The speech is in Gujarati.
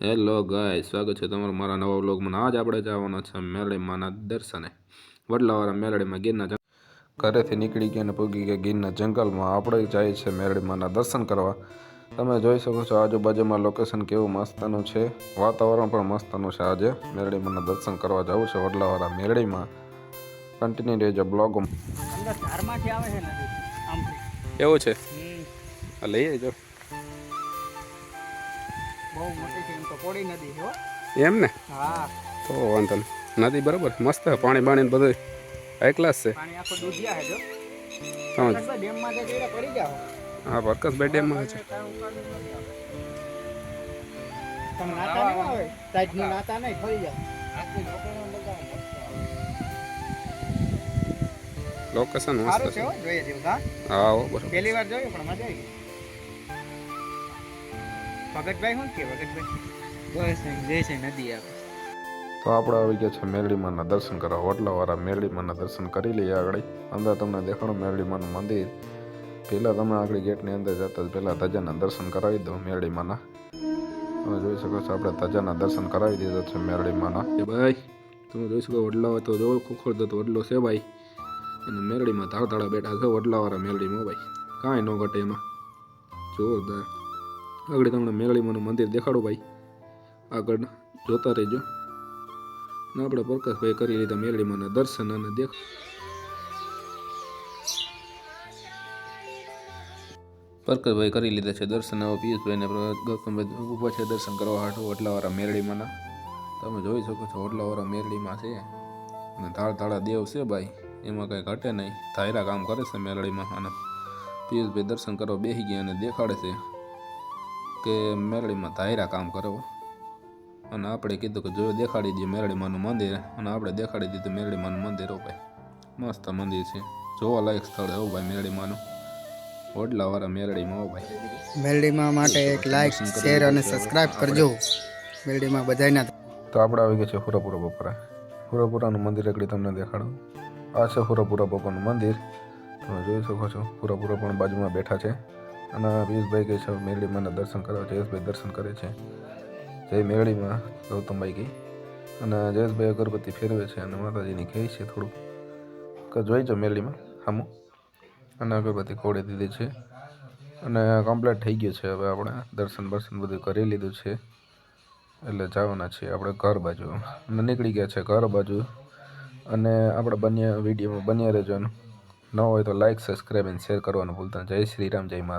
હેલો ગાય સ્વાગત છે તમારું મારા નવા વ્લોગમાં. આજ આપણે જવાના છે મેળીમાંના દર્શને. વડલાવાળા મેળડીમાં ગીરના ઘરેથી નીકળી ગયા અને પૂગી ગયા ગીરના જંગલમાં. આપણે જાય છે મેળડીમાંના દર્શન કરવા. તમે જોઈ શકો છો આજુબાજુમાં લોકેશન કેવું મસ્તનું છે. વાતાવરણ પણ મસ્તનું છે આજે. મેળડીમાંના દર્શન કરવા જવું છે વડલાવાળા મેળડીમાં કન્ટિન્યુ રહેજો બ્લોગ એવું છે. લઈ આવજો બહુ મોટી છે એમ તો કોડી નદી છે એમ ને? હા. તો વાંધો નહીં. નદી બરાબર મસ્ત પાણી બાણી બધું હાઈ ક્લાસ છે. પાણી આખો દૂધિયા છે જો. હા લગભગ ડેમમાં તો જઈને પડી જાઓ હા. વર્કસ બે ડેમમાં છે. તમે નાતા નહીં આવે સાઈડનું નાતા નહીં ફરી જાઓ. લોકેશન મસ્ત છે છે. જોઈએ જેવું હા. હા બરાબર. પહેલી વાર જોયું પણ મજા આવી ભગતભાઈ શું કે ભગતભાઈ? બસ જય છે નદી આવે. તો આપણે આવી ગયા છે મેરડીમાના દર્શન કરવા. વડલાવાળા મેરડીમાના દર્શન કરી લઈએ આગળ. અંદર તમને દેખાડું મેરડીમાનું મંદિર. પહેલાં તમે આગળ ગેટની અંદર જતા પહેલાં ધજાના દર્શન કરાવી દો મેરડીમાના. તમે જોઈ શકો છો આપણે ધજાના દર્શન કરાવી દીધા છે મેરડીમાના. એ ભાઈ, તમે જોઈ શકો વડલા હોય તો જો ખોખોડ તો વડલો છે ભાઈ. અને મેરડીમાં ધાડા ધાળા બેઠા છે વડલાવાળા મેરડીમાં ભાઈ. કાંઈ ન ઘટે એમાં. જોરદાર. આગળ તમને મેરડીમાનું મંદિર દેખાડો ભાઈ. આગળ જોતા રહેજો. આપણે પ્રકાશભાઈ કરી લીધા મેરડીમાંના દર્શન અને દેખ પ્રકાશભાઈ કરી લીધા છે દર્શન. હવે પિયુષભાઈને ગૌતમભાઈ ઊભા છે દર્શન કરવા હાટું ઓટલાવાળા મેરડીમાંના તમે જોઈ શકો છો ઓટલાવાળા મેરડીમાં છે. અને ધાળ ધાળા દેવ છે ભાઈ. એમાં કંઈ ઘટે નહીં. ધાયરા કામ કરે છે મેરડીમાં અને પિયુષભાઈ દર્શન કરવા બેસી ગયા અને દેખાડે છે. કે મેરડીમાં ધાયરા કામ કરો અને આપણે કીધું કે જો દેખાડી દઈએ મેરડીમાનું મંદિર. અને આપણે દેખાડી દીધું મેરડીમાનું મંદિર હો ભાઈ. મસ્ત મંદિર છે. જોવા લાયક સ્થળ હો ભાઈ મેરડીમાનું. વડલાવાળા મેરડીમાં હો ભાઈ. મેરડીમાં માટે એક લાઈક શેર અને સબસ્ક્રાઇબ કરજો. મેરડીમાં બધાયના તો આપણે આવી ગયા છે હુરાપુરા બપોરા. હુરાપુરાનું મંદિર એકડી તમને દેખાડું. આ છે હુરાપુરા બાપાનું મંદિર. તમે જોઈ શકો છો. પૂરાપૂરા પણ બાજુમાં બેઠા છે. અને પિયુષભાઈ કહે છે મેરડીમાના દર્શન કરવા. જયેશભાઈ દર્શન કરે છે. જય મેરડીમાં ગૌતમભાઈ કહી. અને જયેશભાઈ અગરબત્તી ફેરવે છે અને માતાજીની કહે છે થોડુંક. કે જોઈજો મેરડીમાં સામું અને અગરબત્તી ખોડી દીધી છે. અને કમ્પ્લીટ થઈ ગયું છે. હવે આપણે દર્શન બર્શન બધું કરી લીધું છે. એટલે જવાના છીએ આપણે ઘર બાજુ. અને નીકળી ગયા છે ઘર બાજુ. અને આપણે બન્યા વિડીયોમાં બન્યા રહેજો. ન હોય તો લાઇક સબસ્ક્રાઈબ અને શેર કરવાનું ભૂલતા જય શ્રી રામ, જય મા